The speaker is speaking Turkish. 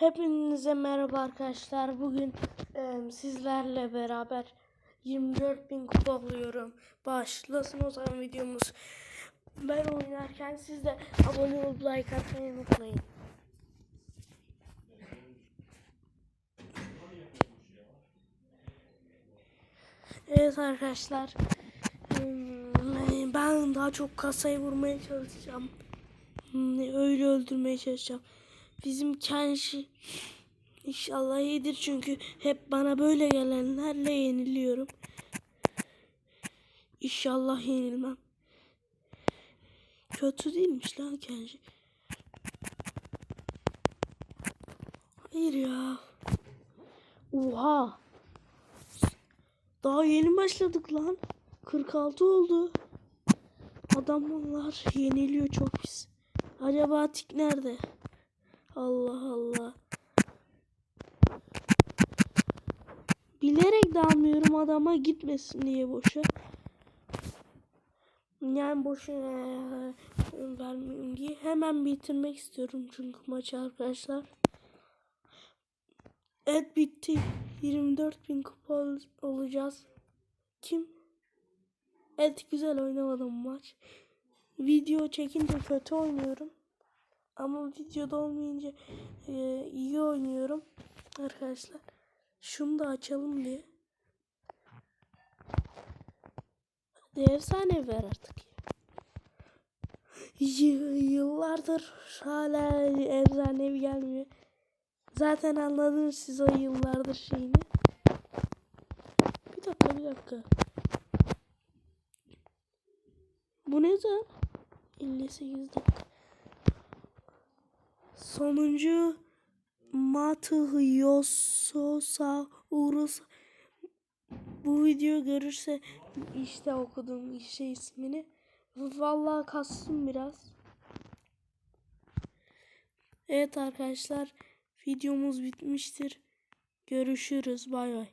Hepinize merhaba arkadaşlar. Bugün e, sizlerle beraber 24.000 kupa alıyorum. Başlasın o zaman videomuz. Ben oynarken siz de abone olup like atmayı unutmayın. Evet arkadaşlar. hmm, Ben daha çok kasayı vurmaya çalışacağım. Hmm, Öyle öldürmeye çalışacağım. Bizim Kenshi inşallah iyidir çünkü hep bana böyle gelenlerle yeniliyorum. İnşallah yenilmem. Kötü değilmiş lan Kenshi. Hayır ya. Oha. Daha yeni başladık lan. 46 oldu. Adamlar yeniliyor çok pis. Acaba tik nerede? Allah Allah. Bilerek dalmıyorum adama gitmesin diye boşa. Yani boşuna vermeyeyim diye hemen bitirmek istiyorum çünkü maçı arkadaşlar. Evet bitti. 24 bin kupa ol- olacağız. Kim? Evet güzel oynamadım maç. Video çekince kötü oynuyorum. Ama videoda olmayınca e, iyi oynuyorum. Arkadaşlar. Şunu da açalım diye. Hadi efsane ver artık. Y- yıllardır hala efsanevi gelmiyor. Zaten anladınız siz o yıllardır şeyini. Bir dakika bir dakika. Bu ne zaman? 58 dakika. Sonuncu Matihyososaurus bu video görürse işte okudum şey ismini. Vallahi kastım biraz. Evet arkadaşlar videomuz bitmiştir. Görüşürüz. Bay bay.